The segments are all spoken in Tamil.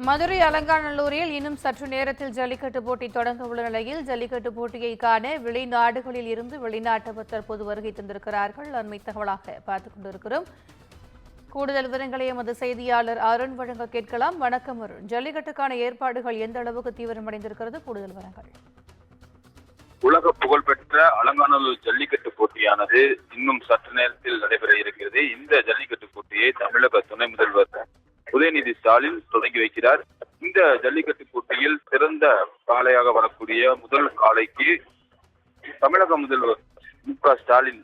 மதுரை அலங்காநல்லூரில் இன்னும் சற்று நேரத்தில் ஜல்லிக்கட்டு போட்டி தொடங்க உள்ள நிலையில் ஜல்லிக்கட்டு போட்டியை காண வெளிநாடுகளில் இருந்து வெளிநாட்டவர் தற்போது வருகை தந்திருக்கிறார்கள். அண்மை தகவலாக பார்த்துக் கொண்டிருக்கிறோம். கூடுதல் விவரங்களை எமது செய்தியாளர் அருண் வழங்க கேட்கலாம். வணக்கம் அருண். ஜல்லிக்கட்டுக்கான ஏற்பாடுகள் எந்த அளவுக்கு தீவிரமடைந்திருக்கிறது? கூடுதல் விவரங்கள். உலக புகழ்பெற்ற அலங்காநல்லூர் ஜல்லிக்கட்டு போட்டியானது இன்னும் சற்று நேரத்தில் நடைபெற இருக்கிறது. இந்த ஜல்லிக்கட்டு போட்டியை தமிழக துணை முதல்வர் உதயநிதி ஸ்டாலின் தொடங்கி வைக்கிறார். இந்த ஜல்லிக்கட்டு போட்டியில் சிறந்த காளையாக வரக்கூடிய முதல் காளைக்கு தமிழக முதல்வர் மு க ஸ்டாலின்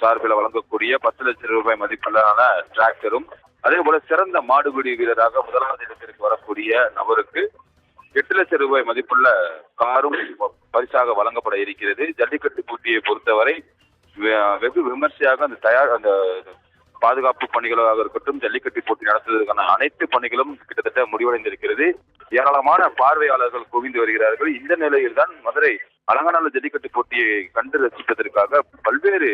சார்பில் வழங்கக்கூடிய பத்து லட்சம் ரூபாய் மதிப்பிலான டிராக்டரும் அதே போல சிறந்த மாடுபிடி வீரராக முதலாவது இடத்திற்கு வரக்கூடிய நபருக்கு எட்டு லட்சம் ரூபாய் மதிப்புள்ள காரும் பரிசாக வழங்கப்பட இருக்கிறது. ஜல்லிக்கட்டு போட்டியை பொறுத்தவரை வெகு விமர்சையாக அந்த தயார் அந்த பாதுகாப்பு பணிகளாக இருக்கட்டும் ஜல்லிக்கட்டு போட்டி நடத்துவதற்கான அனைத்து பணிகளும் கிட்டத்தட்ட முடிவடைந்திருக்கிறது. ஏராளமான பார்வையாளர்கள் குவிந்து வருகிறார்கள். இந்த நிலையில்தான் மதுரை அலங்காநல்லூர் ஜல்லிக்கட்டு போட்டியை கண்டு ரசிப்பதற்காக பல்வேறு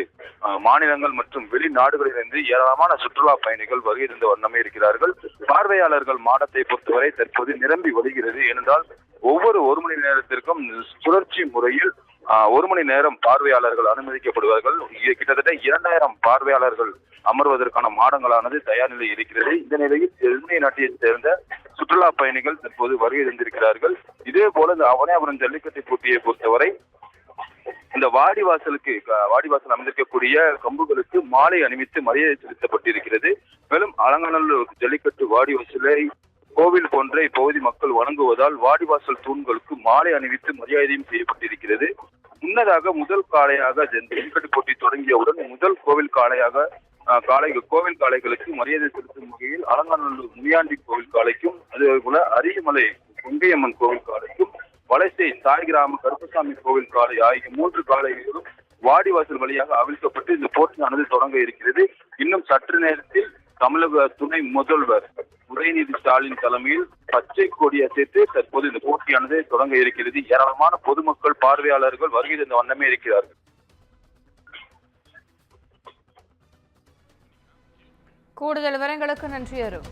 மாநிலங்கள் மற்றும் வெளிநாடுகளிலிருந்து ஏராளமான சுற்றுலா பயணிகள் வருகை இருந்த வண்ணமே இருக்கிறார்கள். பார்வையாளர்கள் மாடத்தை பொறுத்தவரை தற்போது நிரம்பி வருகிறது ஏனென்றால் ஒவ்வொரு ஒரு மணி நேரத்திற்கும் சுழற்சி முறையில் ஒரு மணி நேரம் பார்வையாளர்கள் அனுமதிக்கப்படுவார்கள். கிட்டத்தட்ட இரண்டாயிரம் பார்வையாளர்கள் அமர்வதற்கான மாடங்களானது தயார் நிலை இருக்கிறது. இந்த நிலையில் சென்னை நாட்டையைச் சேர்ந்த சுற்றுலா பயணிகள் தற்போது வருகை தந்திருக்கிறார்கள். இதே போல இந்த அவனியாபுரம் ஜல்லிக்கட்டு போட்டியை பொறுத்தவரை இந்த வாடிவாசலுக்கு வாடிவாசல் அமைந்திருக்கக்கூடிய கம்புகளுக்கு மாலை அணிவித்து மரியாதை செலுத்தப்பட்டிருக்கிறது. மேலும் அலங்காநல்லூர் ஜல்லிக்கட்டு வாடிவாசலை கோவில் போன்ற இப்பகுதி மக்கள் வணங்குவதால் வாடிவாசல் தூண்களுக்கு மாலை அணிவித்து மரியாதையும் செய்யப்பட்டிருக்கிறது. முன்னதாக முதல் காளையாக ஜெ- ஜல்லிக்கட்டு போட்டி தொடங்கியவுடன் முதல் கோவில் காளையாக அஹ், காளை கோவில் காளைகளுக்கு மரியாதை செலுத்தும் வகையில் அலங்காநல்லூர் முனியாண்டி கோவில் காளைக்கும் அதே போல அரியமலை கொங்கையம்மன் கோவில் காளைக்கும் வலசை தாய் கிராம கருப்பசாமி கோவில் காளை ஆகிய மூன்று காளைகளும் வாடிவாசல் வழியாக அவிழ்க்கப்பட்டு இந்த போட்டியானது தொடங்க இருக்கிறது. இன்னும் சற்று நேரத்தில் தமிழக துணை முதல்வர் உதயநிதி ஸ்டாலின் தலைமையில் பச்சை கொடி அசைத்து தற்போது இந்த போட்டியானது தொடங்க இருக்கிறது. ஏராளமான பொதுமக்கள் பார்வையாளர்கள் வருகை தந்த வண்ணமே இருக்கிறார்கள். கூடுதல் விவரங்களுக்கு நன்றி அருண்.